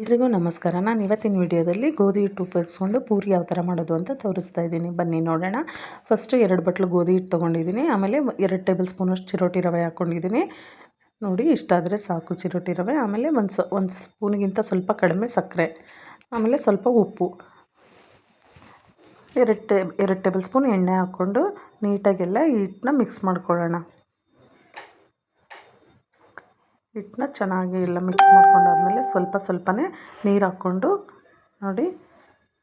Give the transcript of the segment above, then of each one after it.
ಎಲ್ರಿಗೂ ನಮಸ್ಕಾರ. ನಾನು ಇವತ್ತಿನ ವಿಡಿಯೋದಲ್ಲಿ ಗೋಧಿ ಹಿಟ್ಟು ಉಪಯೋಗಿಸ್ಕೊಂಡು ಪೂರಿ ಯಾವ ಥರ ಮಾಡೋದು ಅಂತ ತೋರಿಸ್ತಾ ಇದ್ದೀನಿ. ಬನ್ನಿ ನೋಡೋಣ. ಫಸ್ಟು ಎರಡು ಬಟ್ಲು ಗೋಧಿ ಹಿಟ್ಟು ತೊಗೊಂಡಿದ್ದೀನಿ. ಆಮೇಲೆ ಎರಡು ಟೇಬಲ್ ಸ್ಪೂನಷ್ಟು ಚಿರೋಟಿ ರವೆ ಹಾಕ್ಕೊಂಡಿದ್ದೀನಿ ನೋಡಿ ಇಷ್ಟಾದರೆ ಸಾಕು ಚಿರೋಟಿ ರವೆ. ಆಮೇಲೆ ಒಂದು ಸ, ಒಂದು ಸ್ಪೂನಿಗಿಂತ ಸ್ವಲ್ಪ ಕಡಿಮೆ ಸಕ್ಕರೆ. ಆಮೇಲೆ ಸ್ವಲ್ಪ ಉಪ್ಪು. ಎರಡು ಟೇ, ಎರಡು ಟೇಬಲ್ ಸ್ಪೂನ್ ಎಣ್ಣೆ ಹಾಕ್ಕೊಂಡು ನೀಟಾಗೆಲ್ಲ ಹಿಟ್ಟನ್ನ ಮಿಕ್ಸ್ ಮಾಡ್ಕೊಳ್ಳೋಣ. ಹಿಟ್ಟನ್ನ ಚೆನ್ನಾಗಿ ಎಲ್ಲ ಮಿಕ್ಸ್ ಮಾಡ್ಕೊಂಡಾದ್ಮೇಲೆ ಸ್ವಲ್ಪ ಸ್ವಲ್ಪನೇ ನೀರು ಹಾಕ್ಕೊಂಡು ನೋಡಿ,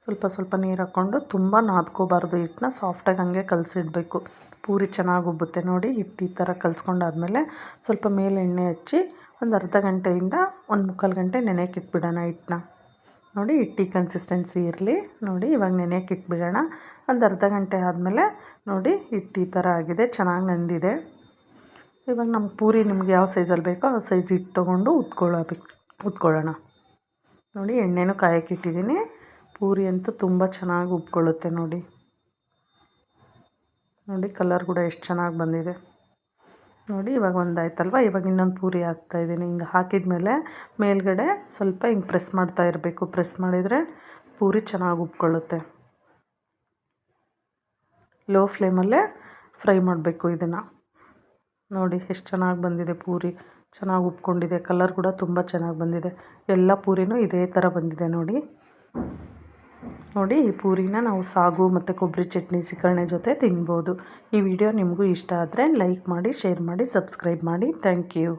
ಸ್ವಲ್ಪ ಸ್ವಲ್ಪ ನೀರು ಹಾಕ್ಕೊಂಡು ತುಂಬ ನಾದ್ಕೋಬಾರ್ದು. ಹಿಟ್ಟನ್ನ ಸಾಫ್ಟಾಗಿ ಹಾಗೆ ಕಲಸಿಡ್ಬೇಕು. ಪೂರಿ ಚೆನ್ನಾಗಿ ಉಬ್ಬುತ್ತೆ ನೋಡಿ ಹಿಟ್ಟು ಈ ಥರ ಕಲಸ್ಕೊಂಡಾದ್ಮೇಲೆ ಸ್ವಲ್ಪ ಮೇಲೆ ಎಣ್ಣೆ ಹಚ್ಚಿ ಒಂದು ಅರ್ಧ ಗಂಟೆಯಿಂದ ಒಂದು ಮುಕ್ಕಾಲು ಗಂಟೆ ನೆನೆಯಕ್ಕೆ ಇಟ್ಬಿಡೋಣ ಹಿಟ್ಟನ್ನ. ನೋಡಿ, ಹಿಟ್ಟಿ ಕನ್ಸಿಸ್ಟೆನ್ಸಿ ಇರಲಿ. ನೋಡಿ, ಇವಾಗ ನೆನೆಯಕ್ಕೆ ಇಟ್ಬಿಡೋಣ. ಒಂದು ಅರ್ಧ ಗಂಟೆ ಆದಮೇಲೆ ನೋಡಿ ಹಿಟ್ಟು ಈ ಥರ ಆಗಿದೆ, ಚೆನ್ನಾಗಿ ನಂದಿದೆ. ಇವಾಗ ನಮ್ಮ ಪೂರಿ ನಿಮ್ಗೆ ಯಾವ ಸೈಜಲ್ಲಿ ಬೇಕೋ ಆ ಸೈಜ್ ಹಿಟ್ಟು ತೊಗೊಂಡು ಉತ್ಕೊಳ್ಳೋಬೇಕು ಉತ್ಕೊಳ್ಳೋಣ ನೋಡಿ, ಎಣ್ಣೆನೂ ಕಾಯಕ್ಕೆ ಇಟ್ಟಿದ್ದೀನಿ. ಪೂರಿ ಅಂತೂ ತುಂಬ ಚೆನ್ನಾಗಿ ಉಬ್ಕೊಳ್ಳುತ್ತೆ ನೋಡಿ. ನೋಡಿ, ಕಲರ್ ಕೂಡ ಎಷ್ಟು ಚೆನ್ನಾಗಿ ಬಂದಿದೆ. ನೋಡಿ, ಇವಾಗ ಒಂದು ಆಯ್ತಲ್ವ ಇವಾಗ ಇನ್ನೊಂದು ಪೂರಿ ಹಾಕ್ತಾಯಿದ್ದೀನಿ ಹಿಂಗೆ ಹಾಕಿದ ಮೇಲೆ ಮೇಲ್ಗಡೆ ಸ್ವಲ್ಪ ಹಿಂಗೆ ಪ್ರೆಸ್ ಮಾಡ್ತಾ ಇರಬೇಕು. ಪ್ರೆಸ್ ಮಾಡಿದರೆ ಪೂರಿ ಚೆನ್ನಾಗಿ ಉಬ್ಕೊಳ್ಳುತ್ತೆ ಲೋ ಫ್ಲೇಮಲ್ಲೇ ಫ್ರೈ ಮಾಡಬೇಕು ಇದನ್ನು. ನೋಡಿ, ಎಷ್ಟು ಚೆನ್ನಾಗಿ ಬಂದಿದೆ ಪೂರಿ. ಚೆನ್ನಾಗಿ ಉಪ್ಕೊಂಡಿದೆ ಕಲರ್ ಕೂಡ ತುಂಬ ಚೆನ್ನಾಗಿ ಬಂದಿದೆ. ಎಲ್ಲ ಪೂರಿನೂ ಇದೇ ಥರ ಬಂದಿದೆ ನೋಡಿ. ನೋಡಿ, ಈ ಪೂರಿನ ನಾವು ಸಾಗು ಮತ್ತು ಕೊಬ್ಬರಿ ಚಟ್ನಿ ಸಿಕರಣೆ ಜೊತೆ ತಿನ್ಬೋದು. ಈ ವಿಡಿಯೋ ನಿಮಗೂ ಇಷ್ಟ ಆದರೆ ಲೈಕ್ ಮಾಡಿ ಶೇರ್ ಮಾಡಿ ಸಬ್ಸ್ಕ್ರೈಬ್ ಮಾಡಿ. Thank you